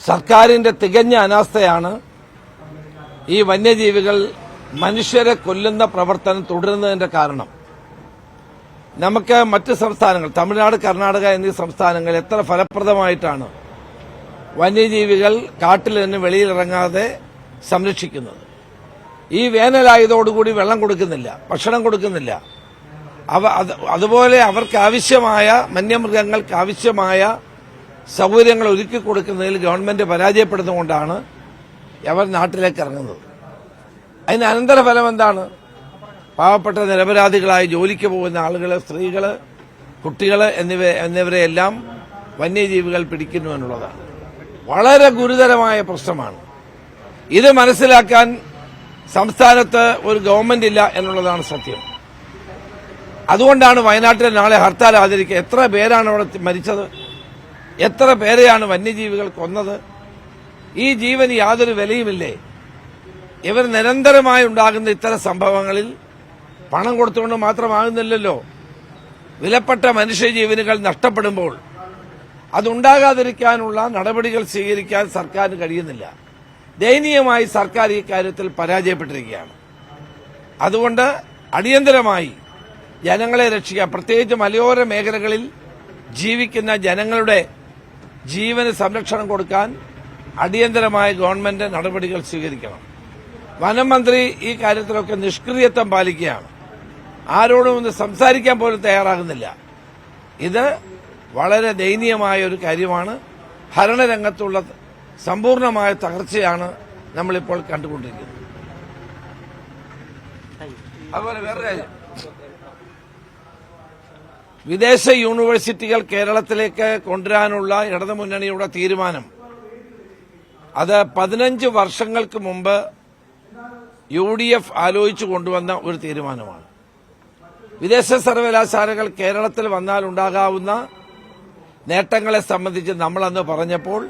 സർക്കാരിന്റെ തികഞ്ഞ അനാസ്ഥയാണ് ഈ വന്യജീവികൾ മനുഷ്യരെ കൊല്ലുന്ന പ്രവർത്തനം തുടരുന്നതിന്റെ കാരണം. നമുക്ക് മറ്റ് സംസ്ഥാനങ്ങൾ തമിഴ്നാട് കർണാടക എന്നീ സംസ്ഥാനങ്ങൾ എത്ര ഫലപ്രദമായിട്ടാണ് വന്യജീവികൾ കാട്ടിൽ നിന്ന് വെളിയിലിറങ്ങാതെ സംരക്ഷിക്കുന്നത്? ഈ വേനലായതോടുകൂടി വെള്ളം കൊടുക്കുന്നില്ല ഭക്ഷണം കൊടുക്കുന്നില്ല. അവ അതുപോലെ അവർക്ക് ആവശ്യമായ ആവശ്യമായ സൗകര്യങ്ങൾ ഒരുക്കി കൊടുക്കുന്നതിൽ ഗവൺമെന്റ് പരാജയപ്പെടുന്നതുകൊണ്ടാണ് അവർ നാട്ടിലേക്ക് ഇറങ്ങുന്നത്. അതിന് അനന്തരഫലം എന്താണ്? പാവപ്പെട്ട നിരപരാധികളായി ജോലിക്ക് പോകുന്ന ആളുകൾ സ്ത്രീകൾ കുട്ടികൾ എന്നിവ എന്നിവരെയെല്ലാം വന്യജീവികൾ പിടിക്കുന്നു എന്നുള്ളതാണ്. വളരെ ഗുരുതരമായ പ്രശ്നമാണ്. ഇത് മനസ്സിലാക്കാൻ സംസ്ഥാനത്ത് ഒരു ഗവൺമെന്റ് ഇല്ല എന്നുള്ളതാണ് സത്യം. അതുകൊണ്ടാണ് വയനാട്ടിൽ നാളെ ഹർത്താൽ ആചരിക്കുക. എത്ര പേരാണ് അവിടെ മരിച്ചത്? എത്ര പേരെയാണ് വന്യജീവികൾ കൊന്നത്? ഈ ജീവന് യാതൊരു വിലയുമില്ലേ? ഇവർ നിരന്തരമായി ഉണ്ടാകുന്ന ഇത്തരം സംഭവങ്ങളിൽ പണം കൊടുത്തുകൊണ്ട് മാത്രമാകുന്നില്ലല്ലോ. വിലപ്പെട്ട മനുഷ്യജീവനുകൾ നഷ്ടപ്പെടുമ്പോൾ അതുണ്ടാകാതിരിക്കാനുള്ള നടപടികൾ സ്വീകരിക്കാൻ സർക്കാരിന് കഴിയുന്നില്ല. ദയനീയമായി സർക്കാർ ഈ കാര്യത്തിൽ പരാജയപ്പെട്ടിരിക്കുകയാണ്. അതുകൊണ്ട് അടിയന്തരമായി ജനങ്ങളെ രക്ഷിക്കുക പ്രത്യേകിച്ച് മലയോര മേഖലകളിൽ ജീവിക്കുന്ന ജനങ്ങളുടെ ജീവന് സംരക്ഷണം കൊടുക്കാൻ അടിയന്തരമായ ഗവൺമെന്റ് നടപടികൾ സ്വീകരിക്കണം. വനം മന്ത്രി ഈ കാര്യത്തിലൊക്കെ നിഷ്ക്രിയത്വം പാലിക്കുകയാണ്. ആരോടും ഒന്ന് സംസാരിക്കാൻ പോലും തയ്യാറാകുന്നില്ല. ഇത് വളരെ ദയനീയമായ ഒരു കാര്യമാണ്. ഭരണരംഗത്തുള്ള സമ്പൂർണമായ തകർച്ചയാണ് നമ്മളിപ്പോൾ കണ്ടുകൊണ്ടിരിക്കുന്നത്. അതുപോലെ വേറെ കാര്യം. വിദേശ യൂണിവേഴ്സിറ്റികൾ കേരളത്തിലേക്ക് കൊണ്ടുവരാനുള്ള ഇടതുമുന്നണിയുടെ തീരുമാനം. അത് പതിനഞ്ച് വർഷങ്ങൾക്ക് മുമ്പ് യു ഡി എഫ് ആലോചിച്ചു കൊണ്ടുവന്ന ഒരു തീരുമാനമാണ്. വിദേശ സർവകലാശാലകൾ കേരളത്തിൽ വന്നാൽ ഉണ്ടാകാവുന്ന നേട്ടങ്ങളെ സംബന്ധിച്ച് നമ്മളന്ന് പറഞ്ഞപ്പോൾ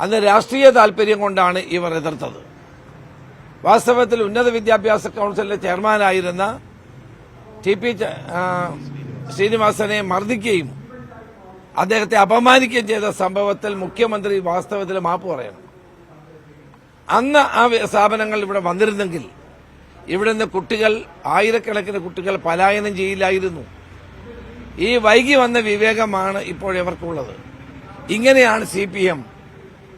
അന്ന് രാഷ്ട്രീയ താൽപര്യം കൊണ്ടാണ് ഇവർ എതിർത്തത്. വാസ്തവത്തിൽ ഉന്നത വിദ്യാഭ്യാസ കൌൺസിലിന്റെ ചെയർമാനായിരുന്ന ടി പി ശ്രീനിവാസനെ മർദ്ദിക്കുകയും അദ്ദേഹത്തെ അപമാനിക്കുകയും ചെയ്ത സംഭവത്തിൽ മുഖ്യമന്ത്രി വാസ്തവത്തിൽ മാപ്പ് പറയണം. അന്ന് ആ സ്ഥാപനങ്ങൾ ഇവിടെ വന്നിരുന്നെങ്കിൽ ഇവിടെ നിന്ന് കുട്ടികൾ ആയിരക്കണക്കിന് കുട്ടികൾ പലായനം ചെയ്യില്ലായിരുന്നു. ഈ വൈകി വന്ന വിവേകമാണ് ഇപ്പോൾ ഇവർക്കുള്ളത്. ഇങ്ങനെയാണ് സി പി എം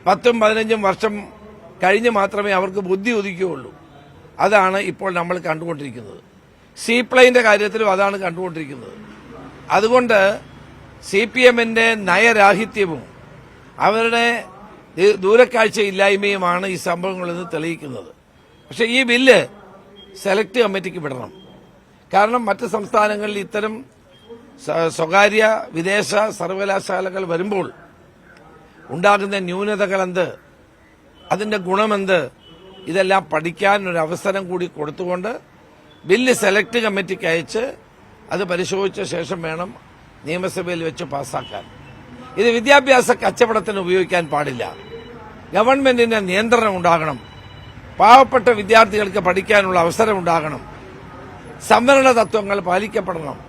പത്തും പതിനഞ്ചും വർഷം കഴിഞ്ഞ് മാത്രമേ അവർക്ക് ബുദ്ധി ഉദിക്കുകയുള്ളൂ. അതാണ് ഇപ്പോൾ നമ്മൾ കണ്ടുകൊണ്ടിരിക്കുന്നത്. സീ പ്ലെയിന്റെ കാര്യത്തിലും അതാണ് കണ്ടുകൊണ്ടിരിക്കുന്നത്. അതുകൊണ്ട് സി പി എമ്മിന്റെ നയരാഹിത്യവും അവരുടെ ദൂരക്കാഴ്ചയില്ലായ്മയുമാണ് ഈ സംഭവങ്ങളിൽ നിന്ന് തെളിയിക്കുന്നത്. പക്ഷേ ഈ ബില്ല് സെലക്ട് കമ്മിറ്റിക്ക് വിടണം. കാരണം മറ്റ് സംസ്ഥാനങ്ങളിൽ ഇത്തരം സ്വകാര്യ വിദേശ സർവകലാശാലകൾ വരുമ്പോൾ ഉണ്ടാകുന്ന ന്യൂനതകൾ എന്ത് അതിന്റെ ഗുണമെന്ത് ഇതെല്ലാം പഠിക്കാൻ ഒരു അവസരം കൂടി കൊടുത്തുകൊണ്ട് ബില്ല് സെലക്ട് കമ്മിറ്റിക്ക് അയച്ച് അത് പരിശോധിച്ച ശേഷം വേണം നിയമസഭയിൽ വെച്ച് പാസ്സാക്കാൻ. ഇത് വിദ്യാഭ്യാസ കച്ചവടത്തിന് ഉപയോഗിക്കാൻ പാടില്ല. ഗവൺമെന്റിന്റെ നിയന്ത്രണം ഉണ്ടാകണം. പാവപ്പെട്ട വിദ്യാർത്ഥികൾക്ക് പഠിക്കാനുള്ള അവസരം ഉണ്ടാകണം. സംവരണ തത്വങ്ങൾ പാലിക്കപ്പെടണം.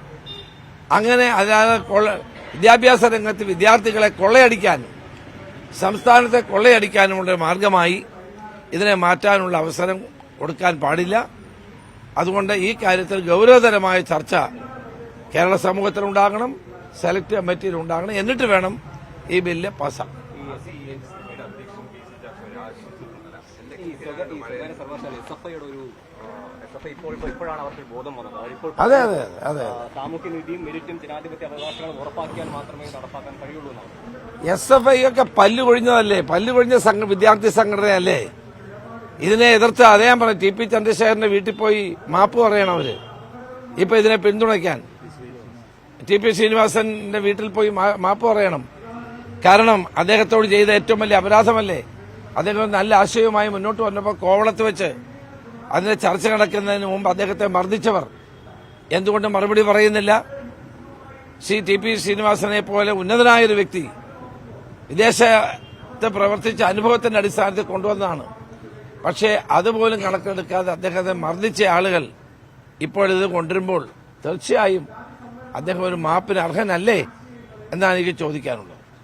അങ്ങനെ അതായത് വിദ്യാഭ്യാസ രംഗത്ത് വിദ്യാർത്ഥികളെ കൊള്ളയടിക്കാൻ സംസ്ഥാനത്തെ കൊള്ളയടിക്കാനുമുള്ള മാർഗമായി ഇതിനെ മാറ്റാനുള്ള അവസരം കൊടുക്കാൻ പാടില്ല. അതുകൊണ്ട് ഈ കാര്യത്തിൽ ഗൗരവതരമായ ചർച്ച കേരള സമൂഹത്തിലുണ്ടാകണം സെലക്ട് കമ്മിറ്റിയിൽ ഉണ്ടാകണം. എന്നിട്ട് വേണം ഈ ബില്ല് വന്നത് അതെ അതെ അതെ മെരിറ്റും ജനാധിപത്യ അവകാശങ്ങളും ഉറപ്പാക്കിയാൽ മാത്രമേ നടപ്പാക്കാൻ കഴിയുള്ളൂ എസ് എഫ് ഐ ഒക്കെ പല്ലു കൊഴിഞ്ഞതല്ലേ? പല്ലു കൊഴിഞ്ഞ വിദ്യാർത്ഥി സംഘടനയല്ലേ? ഇതിനെ എതിർത്ത് അതേ ഞാൻ പറഞ്ഞു ടി പി ചന്ദ്രശേഖരന്റെ വീട്ടിൽ പോയി മാപ്പ് പറയണം അവർ. ഇപ്പൊ ഇതിനെ പിന്തുണയ്ക്കാൻ. ടി പി ശ്രീനിവാസന്റെ വീട്ടിൽ പോയി മാപ്പ് പറയണം. കാരണം അദ്ദേഹത്തോട് ചെയ്ത ഏറ്റവും വലിയ അപരാധമല്ലേ? അദ്ദേഹം നല്ല ആശയവുമായി മുന്നോട്ട് വന്നപ്പോൾ കോവളത്ത് വെച്ച് അതിന്റെ ചർച്ച നടക്കുന്നതിന് മുമ്പ് അദ്ദേഹത്തെ മർദ്ദിച്ചവർ. എന്തുകൊണ്ട് മറുപടി പറയുന്നില്ല? ശ്രീ ടി പി ശ്രീനിവാസനെ പോലെ ഉന്നതനായൊരു വ്യക്തി വിദേശത്ത് പ്രവർത്തിച്ച അനുഭവത്തിന്റെ അടിസ്ഥാനത്തിൽ കൊണ്ടുവന്നതാണ്. പക്ഷേ അതുപോലും കണക്കെടുക്കാതെ അദ്ദേഹത്തെ മർദ്ദിച്ച ആളുകൾ ഇപ്പോൾ ഇത് കൊണ്ടുവരുമ്പോൾ തീർച്ചയായും അദ്ദേഹം ഒരു മാപ്പിന് അർഹനല്ലേ എന്നാണ് എനിക്ക് ചോദിക്കാനുള്ളത്.